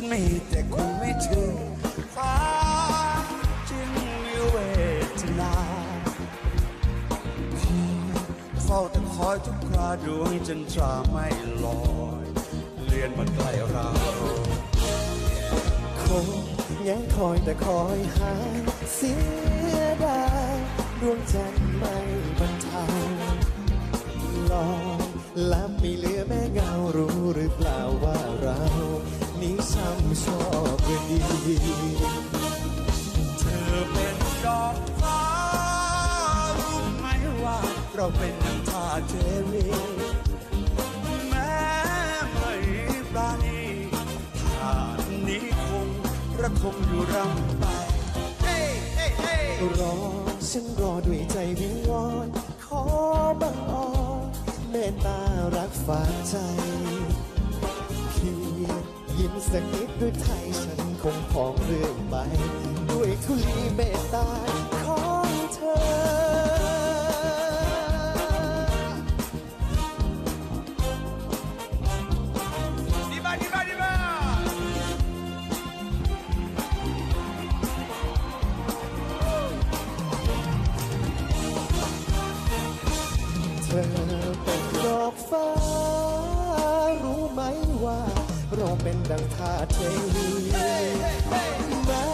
ฉันมีแต่คุณไม่ถึงควาจริงมีเวทนาคอเฝ้าแต่คอยทุกคราดวงจันทราไม่ลอยเลื่อนมาใกล้เราคงยังคอยแต่คอยหาเสียดายดวงจันทร์ไม่บรรเทาลองลับไม่เหลื ช้ำชอบเรื่องดีเธอเป็นดอกฟ้ารู้ไหมว่าเราเป็นน้ำทาเทวีแม้ไม่ปราณีทานนี้คงระคงอยู่รำไปเฮ้เฮ้เฮ้รอฉันรอด้วยใจวิงวอน ขอบังอ่อนเมตตารักฝากใจเพียงยิ้ม สักนิดด้วยไทยฉันคงพองเรื่องไป ด้วยทุลีเมตตา เป็นดังธาตุเทวีแม้